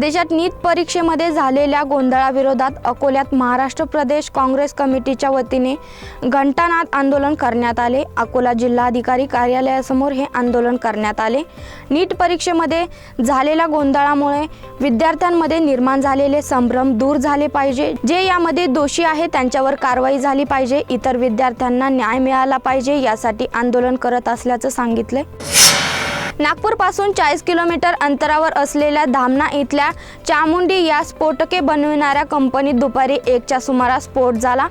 देशात नीट परीक्षेमध्ये झालेल्या गोंधळाविरोधात अकोल्यात महाराष्ट्र प्रदेश काँग्रेस कमिटीच्या वतीने घंटानाद आंदोलन करण्यात आले. अकोला जिल्हाधिकारी कार्यालयासमोर हे आंदोलन करण्यात आले. नीट परीक्षेमध्ये झालेल्या गोंधळामुळे विद्यार्थ्यांमध्ये निर्माण झालेले संभ्रम दूर झाले पाहिजे. जे यामध्ये दोषी आहे त्यांच्यावर कारवाई झाली पाहिजे. इतर विद्यार्थ्यांना न्याय मिळाला पाहिजे यासाठी आंदोलन करत असल्याचं सांगितले. नागपूरपासून चाळीस किलोमीटर अंतरावर असलेल्या धामणा इथल्या चामुंडी या स्फोटके बनविणाऱ्या कंपनीत दुपारी एकच्या सुमारास स्फोट झाला.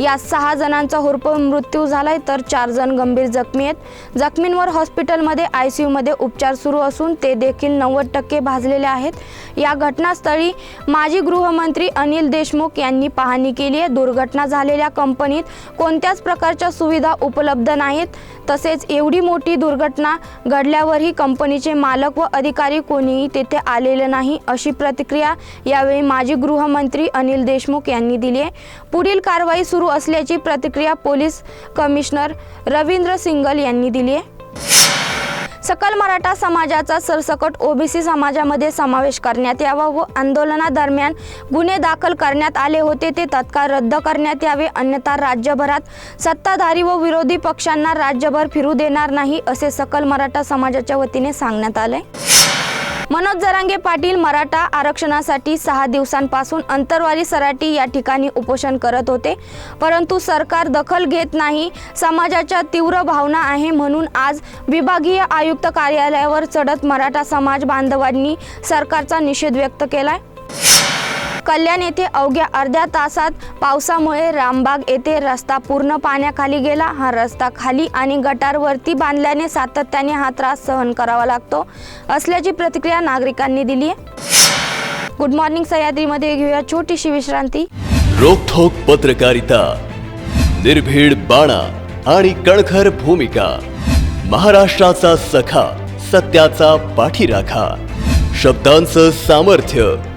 यात सहा जणांचा होरपळ मृत्यू झालाय तर चार जण गंभीर जखमी आहेत. जखमींवर हॉस्पिटलमध्ये आय सी यूमध्ये उपचार सुरू असून ते देखील नव्वद टक्के भाजलेले आहेत. या घटनास्थळी माजी गृहमंत्री अनिल देशमुख यांनी पाहणी केली आहे. दुर्घटना झालेल्या कंपनीत कोणत्याच प्रकारच्या सुविधा उपलब्ध नाहीत. तसेच एवढी मोठी दुर्घटना घडल्यावरही कंपनीचे मालक व अधिकारी कोणीही तेथे आलेले नाही अशी प्रतिक्रिया यावेळी माजी गृहमंत्री अनिल देशमुख यांनी दिली आहे. पुढील कारवाई सुरू असल्याची प्रतिक्रिया पोलीस कमिशनर रवींद्र सिंगल यांनी दिली आहे. सकल मराठा समाजाचा सरसकट ओबीसी समाजामध्ये समावेश करण्यात यावा व आंदोलनादरम्यान गुन्हे दाखल करण्यात आले होते ते तत्काळ रद्द करण्यात यावे अन्यथा राज्यभरात सत्ताधारी व विरोधी पक्षांना राज्यभर फिरू देणार नाही असे सकल मराठा समाजाच्या वतीने सांगण्यात आले. मनोज जरांगे पाटील मराठा आरक्षणासाठी सहा दिवसांपासून अंतरवाली सराटी या ठिकाणी उपोषण करत होते. परंतु सरकार दखल घेत नाही. समाजाच्या तीव्र भावना आहे म्हणून आज विभागीय आयुक्त कार्यालयावर चढत मराठा समाज बांधवांनी सरकारचा निषेध व्यक्त केलाय. कल्याण येथे अवघ्या अर्ध्या तासात पावसामुळे रामबाग येथे रस्ता पूर्ण पाण्याखाली गेला. हा रस्ता खाली आणि गटारवरती बांधल्याने सातत्याने हा त्रास सहन करावा लागतो असल्याची प्रतिक्रिया नागरिकांनी दिली आहे. गुड मॉर्निंग सह्याद्रीमध्ये घेऊया छोटीशी विश्रांती. रोखोक पत्रकारिता निर्भीड बाणा आणि कणखर भूमिका महाराष्ट्राचा सखा सत्याचा पाठीराखा शब्दांचं सामर्थ्य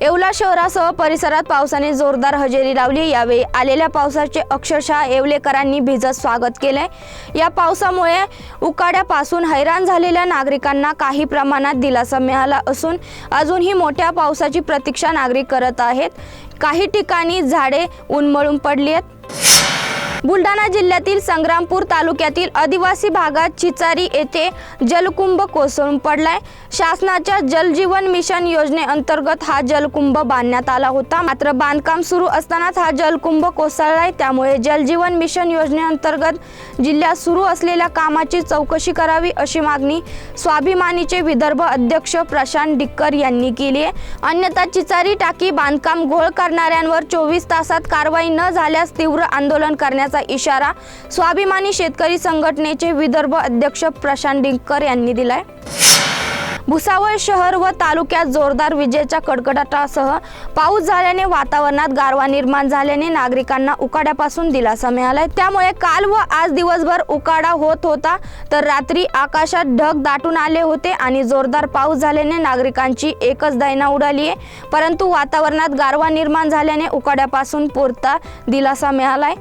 येवला शहरासह परिसरात पावसाने जोरदार हजेरी लावली. यावेळी आलेल्या पावसाचे अक्षरशः येवलेकरांनी भिजत स्वागत केले या पावसामुळे उकाड्यापासून हैराण झालेल्या नागरिकांना काही प्रमाणात दिलासा मिळाला असून अजूनही मोठ्या पावसाची प्रतीक्षा नागरिक करत आहेत. काही ठिकाणी झाडे उन्मळून पडली आहेत. बुलढाणा जिल्ह्यातील संग्रामपूर तालुक्यातील आदिवासी भागात चिचारी येथे जलकुंभ कोसळून पडलाय. शासनाच्या जलजीवन मिशन योजनेअंतर्गत हा जलकुंभ बांधण्यात आला होता. मात्र बांधकाम सुरू असतानाच हा जलकुंभ कोसळलाय. त्यामुळे जलजीवन मिशन योजनेअंतर्गत जिल्ह्यात सुरू असलेल्या कामाची चौकशी करावी अशी मागणी स्वाभिमानीचे विदर्भ अध्यक्ष प्रशांत डिक्कर यांनी केली आहे. अन्यथा चिचारी टाकी बांधकाम घोळ करणाऱ्यांवर चोवीस तासात कारवाई न झाल्यास तीव्र आंदोलन करण्याचा इशारा स्वाभिमानी शेतकरी संघटनेचे विदर्भ अध्यक्ष प्रशांत डिंकर यांनी दिलाय. भुसावळ शहर व तालुक्यात जोरदार विजेच्या कडकडाटासह पाऊस झाल्याने वातावरणात गारवा निर्माण झाल्याने नागरिकांना उकाड्यापासून दिलासा मिळालाय. त्यामुळे काल व आज दिवसभर उकाडा होत होता तर रात्री आकाशात ढग दाटून आले होते आणि जोरदार पाऊस झाल्याने नागरिकांची एकच दैना उडाली आहे परंतु वातावरणात गारवा निर्माण झाल्याने उकाड्यापासून पुरता दिलासा मिळालाय.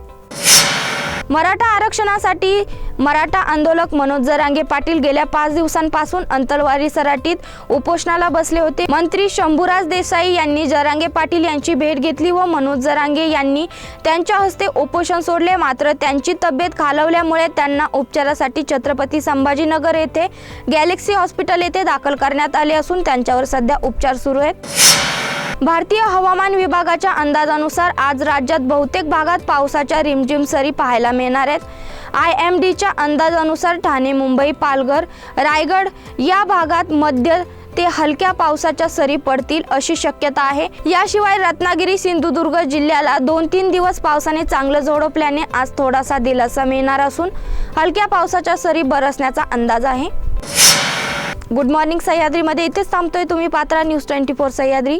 मराठा आरक्षणासाठी मराठा आंदोलक मनोज जरांगे पाटील गेल्या पाच दिवसांपासून अंतरवारी सराटीत उपोषणाला बसले होते. मंत्री शंभूराज देसाई यांनी जरांगे पाटील यांची भेट घेतली व मनोज जरांगे यांनी त्यांच्या हस्ते उपोषण सोडले. मात्र त्यांची तब्येत खालवल्यामुळे त्यांना उपचारासाठी छत्रपती संभाजीनगर येथे गॅलेक्सी हॉस्पिटल येथे दाखल करण्यात आले असून त्यांच्यावर सध्या उपचार सुरू आहेत. भारतीय हवामान विभागाच्या अंदाजानुसार आज राज्यात बहुतेक भागात पावसाच्या रिमझिम सरी पाहायला मिळणार आहेत. आय एम डीच्या अंदाजानुसार ठाणे मुंबई पालघर रायगड या भागात मध्य ते हलक्या पावसाच्या सरी पडतील अशी शक्यता आहे. याशिवाय रत्नागिरी सिंधुदुर्ग जिल्ह्याला दोन तीन दिवस पावसाने चांगलं झोडपल्याने आज थोडासा दिलासा मिळणार असून हलक्या पावसाच्या सरी बरसण्याचा अंदाज आहे. गुड मॉर्निंग सह्याद्रीमध्ये इथेच थांबतोय तुम्ही Patra news twenty four Sahyadri.